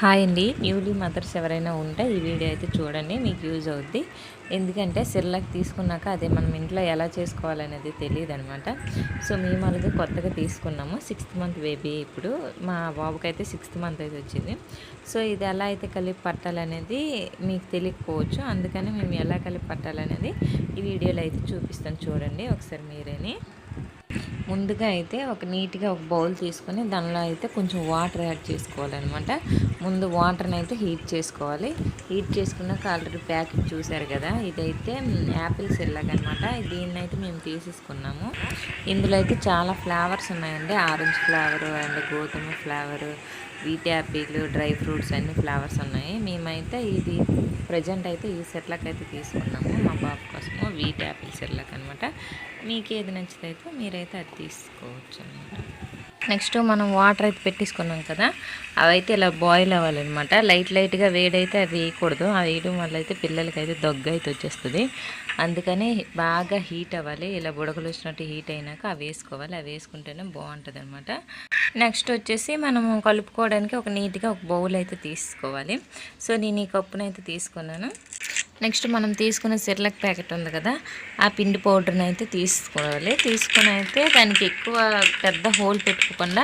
Hi అండి. Newly mothers ఎవరైనా ఉంటే ఈ వీడియో అయితే చూడండి మీకు యూజ్ అవుద్ది. ఎందుకంటే సిర్లాక్ తీసుకున్నాక అదే మనం ఇంట్లో ఎలా చేసుకోవాలనేది తెలియదు అనమాట సో మేము అలాగే కొత్తగా తీసుకున్నాము. సిక్స్త్ మంత్ బేబీ ఇప్పుడు. మా బాబుకి అయితే సిక్స్త్ మంత్ అయితే వచ్చింది. సో ఇది ఎలా అయితే కలిపి పట్టాలనేది మీకు తెలియకపోవచ్చు. అందుకని మేము ఎలా కలిపి పట్టాలనేది ఈ వీడియోలో అయితే చూపిస్తాను. చూడండి ఒకసారి మీరేని. ముందుగా అయితే ఒక నీట్గా ఒక బౌల్ తీసుకొని దానిలో అయితే కొంచెం వాటర్ యాడ్ చేసుకోవాలన్నమాట. ముందు వాటర్ని అయితే హీట్ చేసుకోవాలి. హీట్ చేసుకున్నాక ఆల్రెడీ ప్యాకెట్ చూసారు కదా ఇదైతే యాపిల్ సెల్లాగ్ అనమాట దీన్ని అయితే మేము తీసేసుకున్నాము. ఇందులో అయితే చాలా ఫ్లేవర్స్ ఉన్నాయండి. ఆరెంజ్ ఫ్లేవర్ అండ్ గోధుమ flavour wheat apple dry fruits అన్ని ఫ్లేవర్స్ ఉన్నాయి. మేమైతే ఇది ప్రజెంట్ అయితే ఈ సెట్లకు అయితే తీసుకున్నాము. మా బాబు కోసము వీట్ యాపిల్ సెట్లకు అనమాట మీకు ఏది నచ్చితే మీరైతే అది తీసుకోవచ్చు అనమాట నెక్స్ట్ మనం వాటర్ అయితే పెట్టేసుకున్నాం కదా అవైతే ఇలా బాయిల్ అవ్వాలన్నమాట. లైట్ లైట్గా వేడైతే అవి వేయకూడదు. అవి వేయడం వల్ల అయితే పిల్లలకి అయితే దగ్గు అయితే వచ్చేస్తుంది. అందుకని బాగా హీట్ అవ్వాలి. ఇలా బుడగలు వచ్చినట్టు హీట్ అయినాక అవి వేసుకోవాలి. అవి వేసుకుంటేనే బాగుంటుంది అనమాట నెక్స్ట్ వచ్చేసి మనము కలుపుకోవడానికి ఒక నీట్గా ఒక బౌల్ అయితే తీసుకోవాలి. సో నేను ఈ కప్పునైతే తీసుకున్నాను. నెక్స్ట్ మనం తీసుకున్న సిర్లక్ ప్యాకెట్ ఉంది కదా ఆ పిండి పౌడర్ని అయితే తీసుకోవాలి. తీసుకుని అయితే దానికి ఎక్కువ పెద్ద హోల్ పెట్టుకోకుండా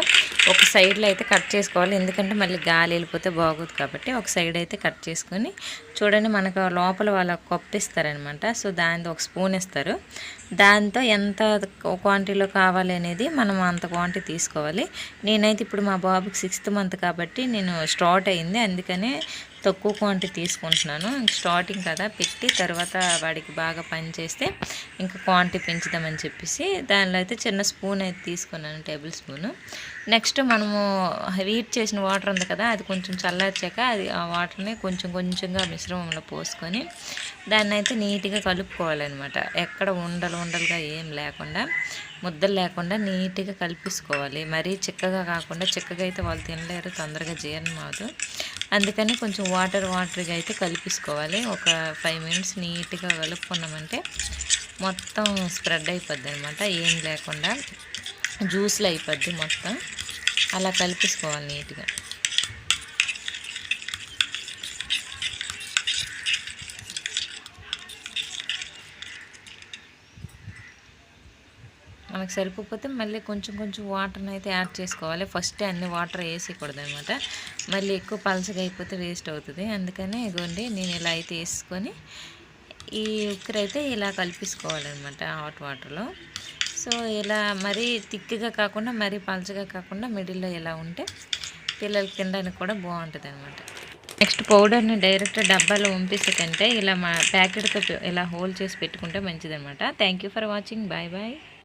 ఒక సైడ్లో అయితే కట్ చేసుకోవాలి. ఎందుకంటే మళ్ళీ గాలి వెళ్ళిపోతే బాగోదు కాబట్టి ఒక సైడ్ అయితే కట్ చేసుకొని చూడండి మనకు లోపల వాళ్ళ కప్పు ఇస్తారనమాట సో దాంతో ఒక స్పూన్ ఇస్తారు. దాంతో ఎంత క్వాంటిటీలో కావాలి అనేది మనం అంత క్వాంటిటీ తీసుకోవాలి. నేనైతే ఇప్పుడు మా బాబుకి సిక్స్త్ మంత్ కాబట్టి నేను స్టార్ట్ అయింది. అందుకనే తక్కువ క్వాంటిటీ తీసుకుంటున్నాను. స్టార్టింగ్ కదా పెట్టి తర్వాత వాడికి బాగా పని చేస్తే ఇంకా క్వాంటిటీ పెంచుదామని చెప్పేసి దానిలో అయితే చిన్న స్పూన్ అయితే తీసుకున్నాను టేబుల్ స్పూను. నెక్స్ట్ మనము హీట్ చేసిన వాటర్ ఉంది కదా అది కొంచెం చల్లార్చాక అది ఆ వాటర్ని కొంచెం కొంచెంగా మిశ్రమంలో పోసుకొని దాన్ని అయితే నీట్గా కలుపుకోవాలన్నమాట. ఎక్కడ ఉండలు ఉండలుగా ఏం లేకుండా ముద్దలు లేకుండా నీట్గా కలిపేసుకోవాలి. మరీ చిక్కగా కాకుండా చిక్కగా అయితే వాళ్ళు తినలేరు తొందరగా జీర్ణం అవదు అందుకని కొంచెం వాటర్ వాటర్గా అయితే కలిపించుకోవాలి ఒక ఫైవ్ మినిట్స్ నీట్గా కలుపుకున్నామంటే మొత్తం స్ప్రెడ్ అయిపోద్ది అనమాట ఏం లేకుండా జ్యూస్లు అయిపోద్ది మొత్తం. అలా కలిపేసుకోవాలి నీట్గా. మనకు సరిపోతే మళ్ళీ కొంచెం కొంచెం వాటర్ని అయితే యాడ్ చేసుకోవాలి. ఫస్ట్ అన్ని వాటర్ వేసేయకూడదు అనమాట మళ్ళీ ఎక్కువ పలసగా అయిపోతే వేస్ట్ అవుతుంది. అందుకని ఇదిగోండి నేను ఇలా అయితే వేసుకొని ఈ ఉక్కర్ అయితే ఇలా కలిపేసుకోవాలన్నమాట హాట్ వాటర్లో. సో ఇలా మరీ థిక్గా కాకుండా మరీ పలచగా కాకుండా మిడిల్లో ఇలా ఉంటే పిల్లలకి తినడానికి కూడా బాగుంటుంది అనమాట నెక్స్ట్ పౌడర్ని డైరెక్ట్ డబ్బాలో పంపిస్తే కంటే ఇలా మా ప్యాకెట్తో ఇలా హోల్ చేసి పెట్టుకుంటే మంచిదనమాట thank for watching. Bye bye.